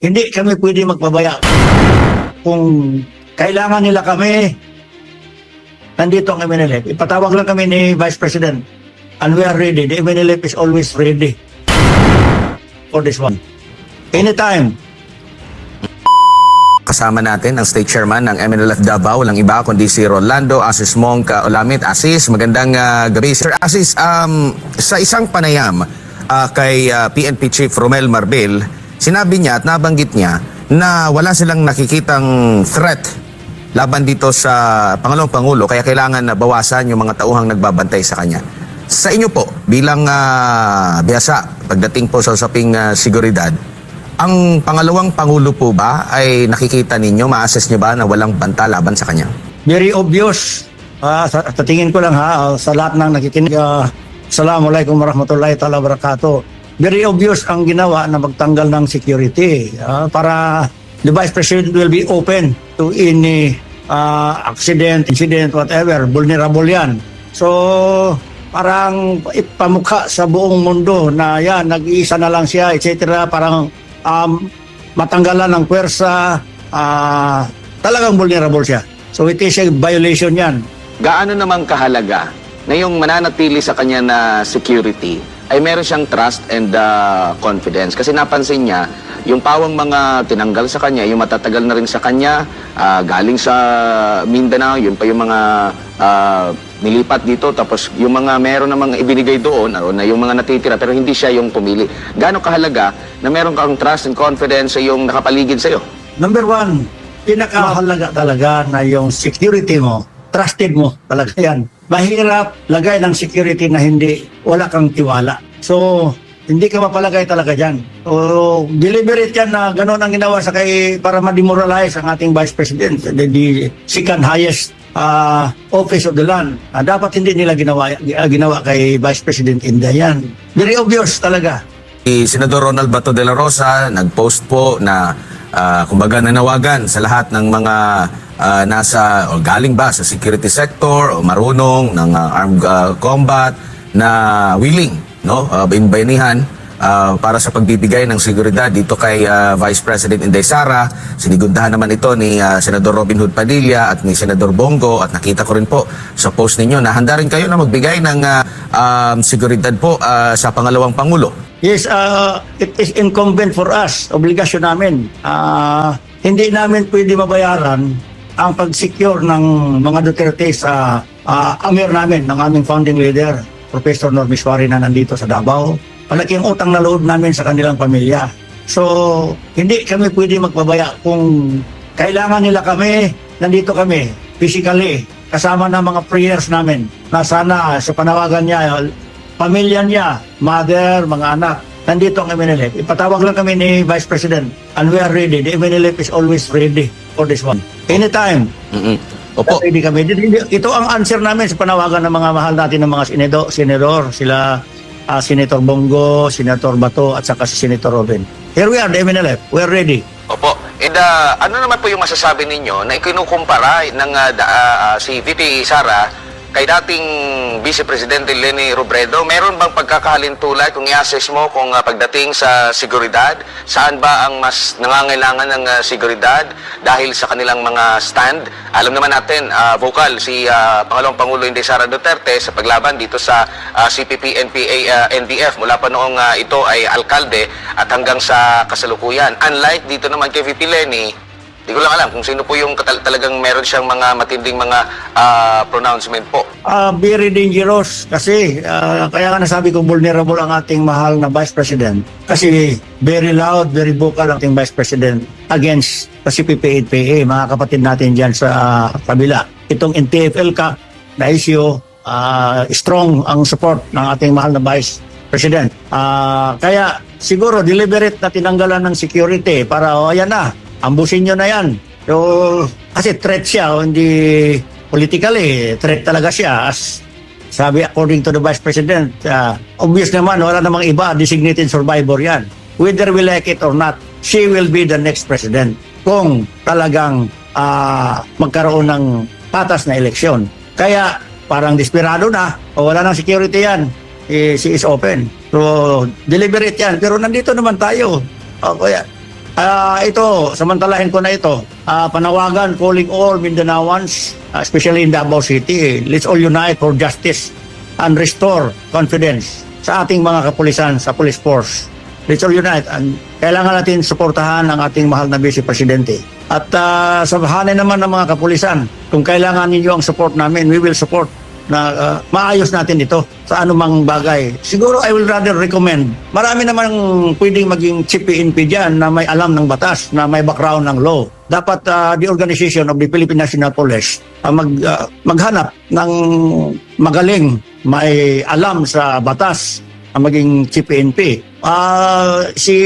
Hindi kami pwede magpabaya. Kung kailangan nila kami, nandito ang MNLF. Ipatawag lang kami ni Vice President. And we are ready. The MNLF is always ready for this one. Anytime. Kasama natin ang State Chairman ng MNLF Davao, walang iba kundi si Rolando Asis Monk uh, Olamit. Asis, magandang uh, gabi. Sir Asis, um, sa isang panayam uh, kay uh, PNP Chief Romel Marbil, sinabi niya at nabanggit niya na wala silang nakikitang threat laban dito sa Pangulong Pangulo kaya kailangan na bawasan yung mga tauhang nagbabantay sa kanya. Sa inyo po, bilang uh, biyasa, pagdating po sa usaping uh, seguridad, ang pangalawang pangulo po ba ay nakikita ninyo, ma-assess nyo ba na walang banta laban sa kanya? Very obvious. Ah, sa, sa tingin ko lang ha, sa lahat ng nakikinig, uh, Assalamualaikum warahmatullahi wabarakatuh. Very obvious ang ginawa na magtanggal ng security ah, para the Vice President will be open to any ah, accident, incident, whatever. Vulnerable yan. So, parang ipamukha sa buong mundo na yan, nag-iisa na lang siya, etc. Parang um, matanggalan ng pwersa, ah, talagang vulnerable siya. So it is a violation yan. Gaano namang kahalaga na yung mananatili sa kanya na security ay meron siyang trust and uh, confidence. Kasi napansin niya, yung pawang mga tinanggal sa kanya, yung matatagal na rin sa kanya, ah, galing sa Mindanao, yun pa yung mga ah, nilipat dito, tapos yung mga meron namang ibinigay doon, ano, na yung mga natitira, pero hindi siya yung pumili. Gaano kahalaga na meron kang trust and confidence sa yung nakapaligid sa'yo? Number one, pinakamahalaga talaga na yung security mo, trusted mo talaga yan. Mahirap lagay ng security na hindi, wala kang tiwala. So, hindi ka mapalagay talaga dyan. O, deliberate yan na gano'n ang ginawa sa kay para ma-demoralize ang ating Vice President, the, the second highest ah, office of the land. Ah, dapat hindi nila ginawa, ah, ginawa kay Vice President India yan. Very obvious talaga. Si Senador Ronald Bato de la Rosa nag-post po na ah, kumbaga nanawagan sa lahat ng mga ah, nasa o galing ba sa security sector o marunong ng ah, armed ah, combat na willing no uh, bayanihan ah, para sa pagbibigay ng seguridad dito kay ah, Vice President Inday Sara. Sinigundahan naman ito ni ah, Senador Robin Hood Padilla at ni Senador Bongo at nakita ko rin po sa post ninyo na handa rin kayo na magbigay ng ah, um, seguridad po ah, sa pangalawang pangulo. Yes, uh, it is incumbent for us, obligasyon namin. Uh, hindi namin pwede mabayaran ang pag-secure ng mga Duterte sa uh, amir namin, ng aming founding leader, Professor Normis Suarez na nandito sa Davao. Palaki ang utang na loob namin sa kanilang pamilya. So, hindi kami pwede magpabaya kung kailangan nila kami, nandito kami, physically, kasama ng mga prayers namin na sana sa panawagan niya, pamilya niya, mother, mga anak, nandito ang MNLF. Ipatawag lang kami ni Vice President and we are ready. The MNLF is always ready for this one. Anytime, mm Opo. ready kami. Ito ang answer namin sa panawagan ng mga mahal natin ng mga sinedo, senador, sila ah, Senator Bongo, Senator Bato, at saka si Senator Robin. Here we are, the MNLF. We are ready. Opo. And uh, ano naman po yung masasabi ninyo na ikinukumpara ng uh, uh, uh, si VP Sara kay dating Vice Presidente Lenny Robredo? Meron bang pagkakahalintulad kung i-assess mo kung uh, pagdating sa seguridad, saan ba ang mas nangangailangan ng uh, seguridad dahil sa kanilang mga stand? Alam naman natin, uh, vocal si uh, Pangalawang Pangulo Inday Sara Duterte sa paglaban dito sa uh, CPP, NPA, uh, NDF mula pa noong uh, ito ay alkalde at hanggang sa kasalukuyan. Unlike dito naman kay VP Lenny, di ko lang alam kung sino po yung katal- talagang meron siyang mga matinding mga ah, pronouncement po. Ah, very dangerous kasi ah, kaya nga nasabi ko vulnerable ang ating mahal na Vice President kasi very loud, very vocal ang ating Vice President against sa CPP-8PA, mga kapatid natin dyan sa ah, kabila. Itong NTFL ka na issue, ah, strong ang support ng ating mahal na Vice President. Ah, kaya siguro deliberate na tinanggalan ng security para o ayan na, ambusin nyo na yan. So, kasi threat siya, o hindi politically, threat talaga siya. As sabi according to the Vice President, ah, obvious naman, wala namang iba, designated survivor yan. Whether we like it or not, she will be the next president kung talagang ah, magkaroon ng patas na eleksyon. Kaya parang desperado na, o wala nang security yan, eh, she is open. So, deliberate yan. Pero nandito naman tayo. O, kaya, Ah, ito, samantalahin ko na ito. Ah, panawagan, calling all Mindanaoans, ah, especially in Davao City, let's all unite for justice and restore confidence sa ating mga kapulisan, sa police force. Let's all unite. And kailangan natin suportahan ang ating mahal na Vice Presidente. At uh, sabahanin naman ng mga kapulisan, kung kailangan ninyo ang support namin, we will support na ah, maayos natin ito sa anumang bagay. Siguro I will rather recommend. Marami namang pwedeng maging chief PNP dyan na may alam ng batas, na may background ng law. Dapat ah, the organization of the Philippine National Police ah, mag, ah, maghanap ng magaling, may alam sa batas ang maging chief PNP. Ah, si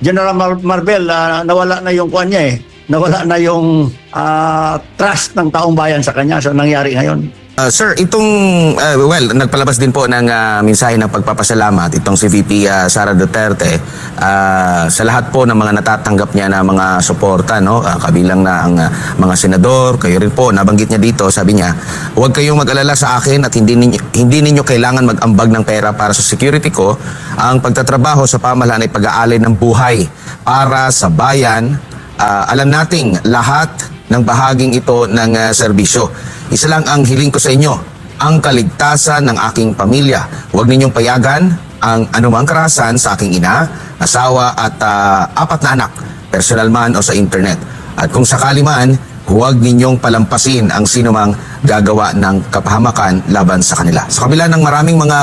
General Mar- Marbel, ah, nawala na yung kuan niya eh. Nawala na yung ah, trust ng taong bayan sa kanya. So nangyari ngayon. Uh, sir, itong, uh, well, nagpalabas din po ng uh, mensahe ng pagpapasalamat itong si VP uh, Sara Duterte uh, sa lahat po ng mga natatanggap niya na mga suporta, no? Uh, kabilang na ang uh, mga senador, kayo rin po, nabanggit niya dito, sabi niya, huwag kayong mag-alala sa akin at hindi ninyo, hindi ninyo kailangan mag-ambag ng pera para sa security ko. Ang pagtatrabaho sa pamahalaan ay pag-aalay ng buhay para sa bayan. Uh, alam nating lahat ng bahaging ito ng uh, serbisyo. Isa lang ang hiling ko sa inyo, ang kaligtasan ng aking pamilya. Huwag ninyong payagan ang anumang karahasan sa aking ina, asawa at ah, apat na anak, personal man o sa internet. At kung sakali man, huwag ninyong palampasin ang sinumang gagawa ng kapahamakan laban sa kanila. Sa kabila ng maraming mga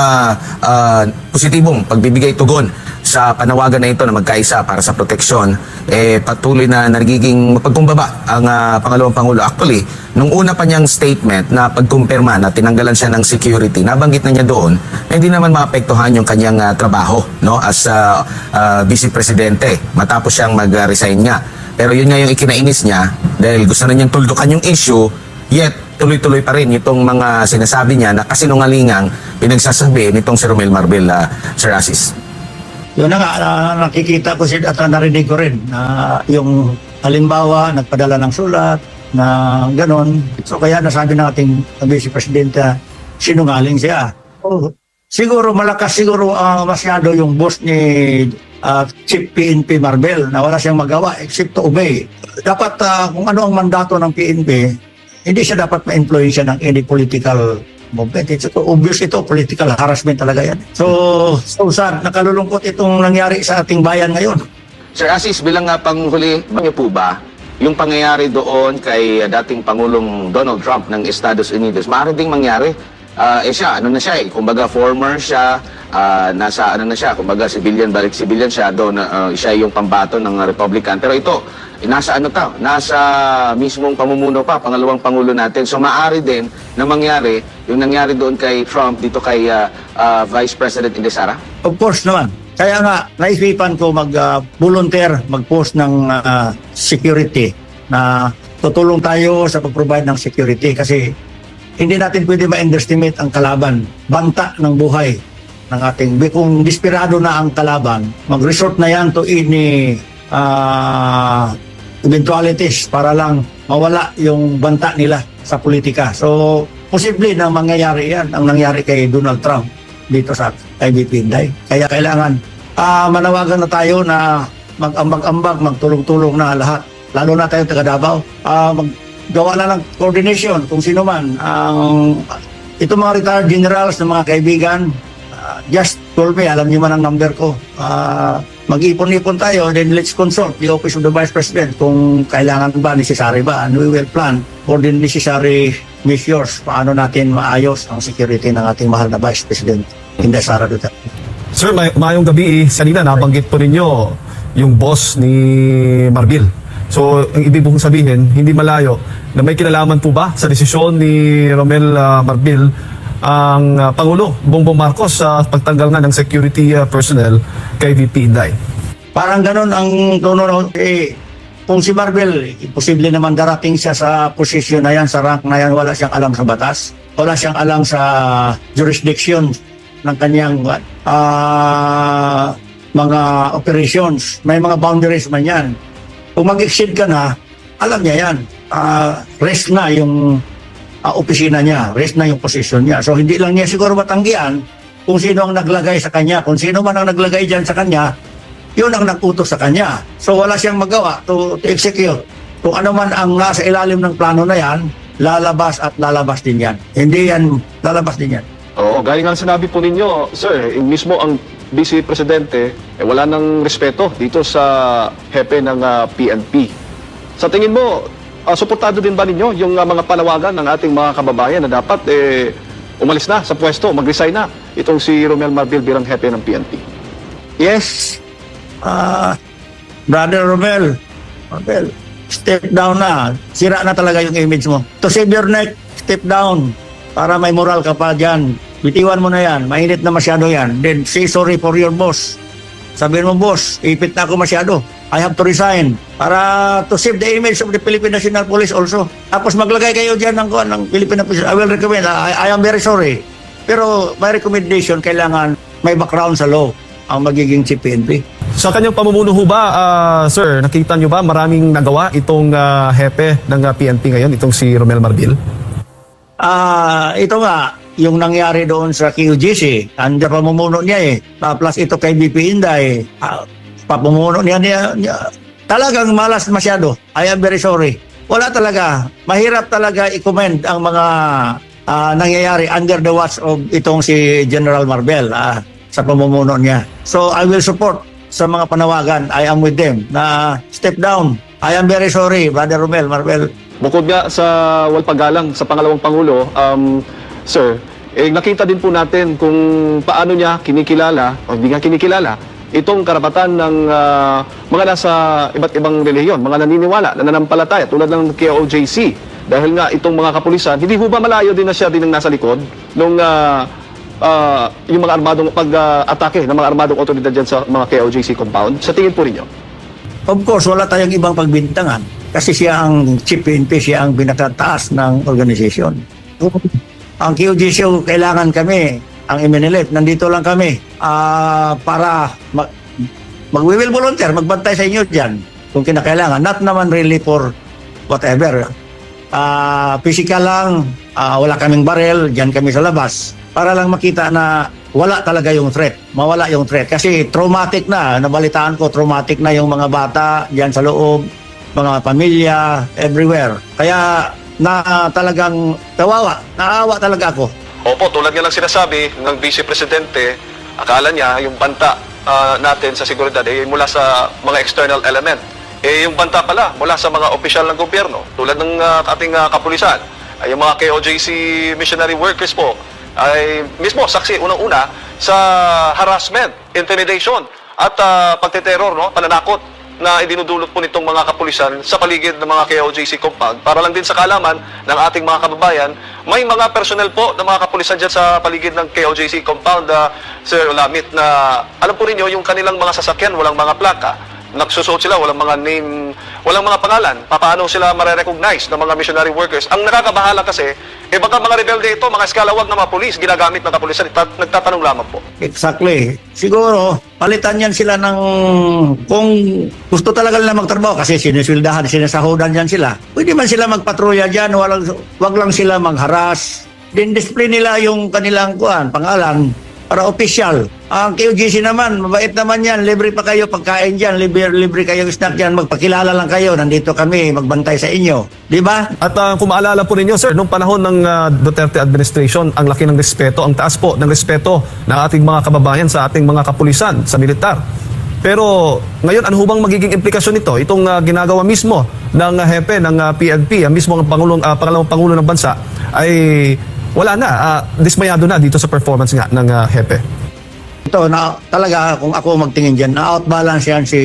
ah, positibong pagbibigay tugon sa panawagan na ito na magkaisa para sa proteksyon, eh patuloy na nagiging mapagkumbaba ang ah, pangalawang pangulo. Actually, nung una pa niyang statement na pagkumpirma na tinanggalan siya ng security, nabanggit na niya doon na hindi naman maapektuhan yung kanyang ah, trabaho no as ah, ah, vice presidente matapos siyang mag-resign nga. Pero yun nga yung ikinainis niya dahil gusto na niyang tuldukan yung issue, yet tuloy-tuloy pa rin itong mga sinasabi niya na kasinungalingang pinagsasabi nitong si Romel Marbel, ah, Sir Asis. Yun na nga, na- nakikita ko siya at narinig ko rin na yung halimbawa, nagpadala ng sulat na ganon. So kaya nasabi ng ating Vice Presidente, sinungaling siya. Oh, siguro malakas siguro ah, masyado yung boss ni ah, Chief PNP Marbel na wala siyang magawa except to obey. Dapat ah, kung ano ang mandato ng PNP, hindi siya dapat ma-influensya ng any political movement. It's obvious ito, political harassment talaga yan. So, so sad, nakalulungkot itong nangyari sa ating bayan ngayon. Sir Asis, bilang nga panghuli, niyo po ba yung pangyayari doon kay uh, dating Pangulong Donald Trump ng Estados Unidos, maaari ding mangyari. Ah, eh siya, ano na siya eh, kumbaga former siya, ah, nasa ano na siya, kumbaga civilian, balik civilian siya, doon ah, siya yung pambato ng Republican. Pero ito, eh, nasa ano ta, nasa mismong pamumuno pa, pangalawang pangulo natin. So maaari din na mangyari yung nangyari doon kay Trump dito kay ah, ah, Vice President Indesara. Of course naman. Kaya nga, naisipan ko mag-volunteer, mag-post ng ah, security na tutulong tayo sa pag-provide ng security kasi hindi natin pwede ma-underestimate ang kalaban. Banta ng buhay ng ating... Kung desperado na ang kalaban, mag-resort na yan to any ah, eventualities para lang mawala yung banta nila sa politika. So, posible na mangyayari yan ang nangyari kay Donald Trump dito sa IBP Inday. Kaya kailangan ah, manawagan na tayo na mag-ambag-ambag, magtulong-tulong na lahat. Lalo na tayo taga Davao. Ah, maggawa na ng coordination kung sino man. Ang itong mga retired generals ng mga kaibigan, ah, just call me, alam niyo man ang number ko. Ah, mag-ipon-ipon tayo, then let's consult the Office of the Vice President kung kailangan ba, necessary ba, and we will plan for the necessary measures paano natin maayos ang security ng ating mahal na Vice President, Inday Sara Duterte. Sir, may, mayong gabi eh. Kanina nabanggit po ninyo yung boss ni Marbil. So, ang ibig pong sabihin, hindi malayo na may kinalaman po ba sa desisyon ni Romel ah, Marbil ang ah, Pangulo Bongbong Marcos sa pagtanggal nga ng security ah, personnel kay VP Inday. Parang ganun ang tono eh, kung si Marvel, imposible naman darating siya sa posisyon na yan, sa rank na yan, wala siyang alam sa batas, wala siyang alam sa jurisdiction ng kanyang ah, mga operations. May mga boundaries man yan. Kung mag-exceed ka na, alam niya yan. Ah, rest na yung ah, opisina niya, rest na yung posisyon niya. So hindi lang niya siguro matanggihan kung sino ang naglagay sa kanya. Kung sino man ang naglagay dyan sa kanya, Yun ang nag-utos sa kanya. So wala siyang magawa to, to execute. Kung ano man ang nasa ilalim ng plano na yan, lalabas at lalabas din yan. Hindi yan, lalabas din yan. Oo, gaya nga sinabi po ninyo, sir, eh, mismo ang Vice Presidente, eh, wala nang respeto dito sa hepe ng ah, PNP. Sa tingin mo, ah, suportado din ba ninyo yung ah, mga panawagan ng ating mga kababayan na dapat eh, umalis na sa pwesto, mag-resign na itong si Romel Marbil bilang hepe ng PNP? Yes, ah, Brother Romel, Romel, step down na. Sira na talaga yung image mo. To save your neck, step down. Para may moral ka pa dyan. Bitiwan mo na yan. Mainit na masyado yan. Then say sorry for your boss. Sabihin mo, boss, ipit na ako masyado. I have to resign. Para to save the image of the Philippine National Police also. Tapos maglagay kayo dyan ng, ng Philippine Police. I will recommend. I, I am very sorry. Pero my recommendation, kailangan may background sa law ang magiging chief PNP. Sa kanyang pamumuno ho ba, ah, sir, nakita nyo ba maraming nagawa itong ah, hepe ng ah, PNP ngayon, itong si Romel Marbil? Ah, ito nga, yung nangyari doon sa QGC, under pamumuno niya eh. Ah, plus ito kay BP Inday, ah, pamumuno niya, niya, niya. Talagang malas masyado. I am very sorry. Wala talaga. Mahirap talaga i-commend ang mga ah, nangyayari under the watch of itong si General Marbel ah, sa pamumuno niya. So I will support sa mga panawagan. I am with them na step down. I am very sorry, Brother Romel, Marbel. Bukod nga sa walpagalang sa pangalawang pangulo, um, sir, eh, nakita din po natin kung paano niya kinikilala o hindi nga kinikilala itong karapatan ng ah, mga nasa iba't ibang relihiyon, mga naniniwala na nanampalataya tulad ng KOJC. Dahil nga itong mga kapulisan, hindi ho ba malayo din na siya din ang nasa likod nung ah, ah, yung mga armadong pag-atake ng mga armadong otoridad dyan sa mga KOJC compound? Sa tingin po ninyo? Of course, wala tayong ibang pagbintangan kasi siya ang chief PNP, siya ang pinakataas ng organisasyon. Ang QGC, kailangan kami, ang MNLF, nandito lang kami ah, para mag, mag-will volunteer, magbantay sa inyo dyan kung kinakailangan. Not naman really for whatever. Ah, physical lang, ah, wala kaming barel, dyan kami sa labas. Para lang makita na wala talaga yung threat. Mawala yung threat. Kasi traumatic na. Nabalitaan ko, traumatic na yung mga bata dyan sa loob, mga pamilya, everywhere. Kaya na talagang kawawa, naawa talaga ako. Opo, tulad nga lang sinasabi ng Vice Presidente, akala niya yung banta ah, natin sa seguridad ay mula sa mga external element. Eh yung banta pala mula sa mga opisyal ng gobyerno, tulad ng ah, ating ah, kapulisan, ay yung mga KOJC missionary workers po, ay mismo saksi unang-una sa harassment, intimidation, at ah, pagteteror, no, pananakot na idinudulot po nitong mga kapulisan sa paligid ng mga KOJC compound para lang din sa kalaman ng ating mga kababayan, may mga personnel po ng mga kapulisan dyan sa paligid ng KOJC compound, ah, Sir Olamit, na alam po ninyo yung kanilang mga sasakyan, walang mga plaka, nagsusuot sila, walang mga name, walang mga pangalan, paano sila mare-recognize ng mga missionary workers. Ang nakakabahala kasi, eh baka mga rebelde ito, mga eskalawag ng mga pulis, ginagamit ng kapulisan, Tat- nagtatanong lamang po. Exactly. Siguro, palitan yan sila ng kung gusto talaga nila magtrabaho kasi siniswildahan, sinasahudan yan sila. Pwede man sila magpatrolya dyan, walang, wag lang sila magharas. Din display nila yung kanilang kuan, pangalan para official. Ang KOGC naman, mabait naman yan. Libre pa kayo pagkain dyan. Libre, libre kayo snack dyan. Magpakilala lang kayo. Nandito kami, magbantay sa inyo. Di ba? At ah, kung maalala po ninyo, sir, nung panahon ng ah, Duterte administration, ang laki ng respeto, ang taas po ng respeto ng ating mga kababayan sa ating mga kapulisan, sa militar. Pero ngayon, ano bang magiging implikasyon nito? Itong ah, ginagawa mismo ng ah, hepe ng ah, PNP, ang mismo ang pangulong, ah, pangalawang pangulo ng bansa, ay wala na, ah, dismayado na dito sa performance nga ng ah, hepe. Ito, na, talaga kung ako magtingin dyan, na-outbalance yan si,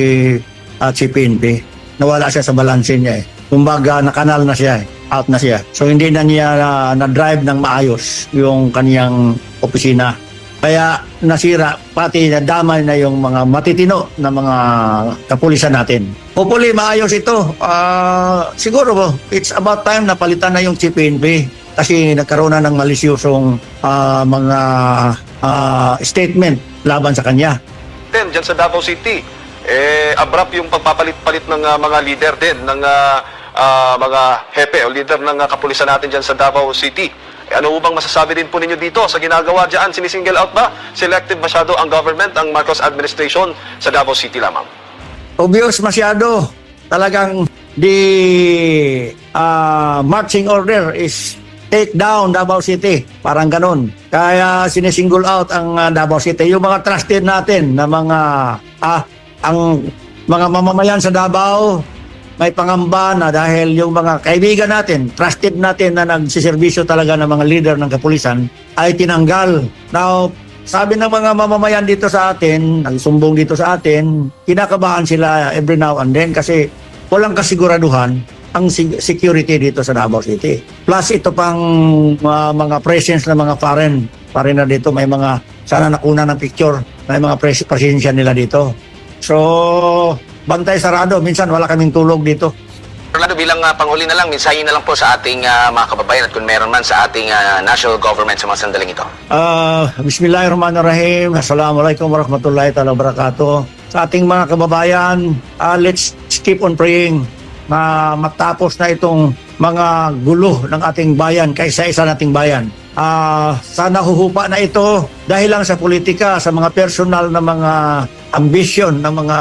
at si PNP. Nawala siya sa balansin niya eh. Kumbaga, nakanal na siya eh. Out na siya. So, hindi na niya na, na-drive ng maayos yung kaniyang opisina. Kaya nasira, pati nadamay na yung mga matitino na mga kapulisan natin. Hopefully, maayos ito. Ah, siguro po, it's about time na palitan na yung chief PNP kasi nagkaroon na ng malisyosong ah, mga ah, statement laban sa kanya. din dyan sa Davao City. Eh, abrupt yung pagpapalit-palit ng ah, mga leader din ng ah, ah, mga hepe o leader ng ah, kapulisan natin dyan sa Davao City. Ano bang masasabi din po ninyo dito sa ginagawa dyan? Sinisingle out ba? Selective masyado ang government, ang Marcos administration sa Davao City lamang? obvious masyado. Talagang the ah, marching order is take down Davao City. Parang ganun. Kaya sinisingle out ang ah, Davao City. Yung mga trusted natin na mga ah, ang mga mamamayan sa Davao may pangamba na dahil yung mga kaibigan natin, trusted natin na nagsiservisyo talaga ng mga leader ng kapulisan ay tinanggal. Now, sabi ng mga mamamayan dito sa atin, nagsumbong dito sa atin, kinakabahan sila every now and then kasi walang kasiguraduhan ang security dito sa Davao City. Plus ito pang uh, mga presence ng mga foreign foreigner dito, may mga sana nakuna ng picture, may mga pres- presensya nila dito. So, bantay sarado, minsan wala kaming tulog dito. Orlando, bilang ah, panghuli na lang, mensahe na lang po sa ating ah, mga kababayan at kung meron man sa ating ah, national government sa mga sandaling ito. Ah, Bismillahirrahmanirrahim. Assalamualaikum warahmatullahi wabarakatuh. Sa ating mga kababayan, ah, let's keep on praying na matapos na itong mga gulo ng ating bayan kaysa isa nating bayan. Ah, sana huhupa na ito dahil lang sa politika, sa mga personal na mga ambition ng mga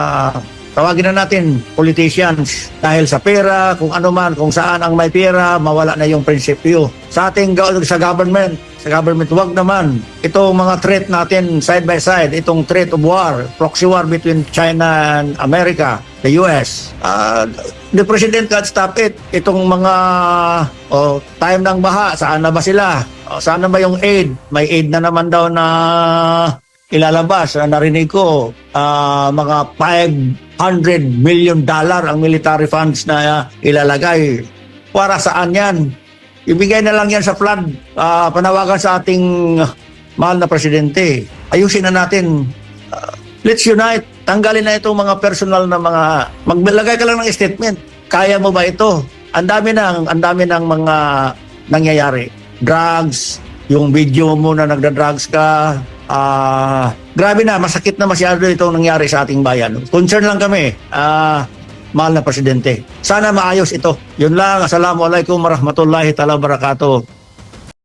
tawagin na natin politicians dahil sa pera, kung ano man, kung saan ang may pera, mawala na yung prinsipyo. Sa ating sa government, sa government, wag naman. Itong mga threat natin side by side, itong threat of war, proxy war between China and America, the US. Uh, the President can't stop it. Itong mga oh, time ng baha, saan na ba sila? Oh, saan na ba yung aid? May aid na naman daw na ilalabas. Ah, narinig ko, ah, mga 500 million dollar ang military funds na ah, ilalagay. Para saan yan? Ibigay na lang yan sa flood. Ah, panawagan sa ating ah, mahal na presidente. Ayusin na natin. Ah, let's unite. Tanggalin na itong mga personal na mga... Maglagay ka lang ng statement. Kaya mo ba ito? Ang dami ng, ang dami ng mga nangyayari. Drugs, yung video mo na nagda-drugs ka, ah grabe na, masakit na masyado itong nangyari sa ating bayan. Concern lang kami, ah mahal na presidente. Sana maayos ito. Yun lang. Assalamualaikum warahmatullahi taala wabarakatuh.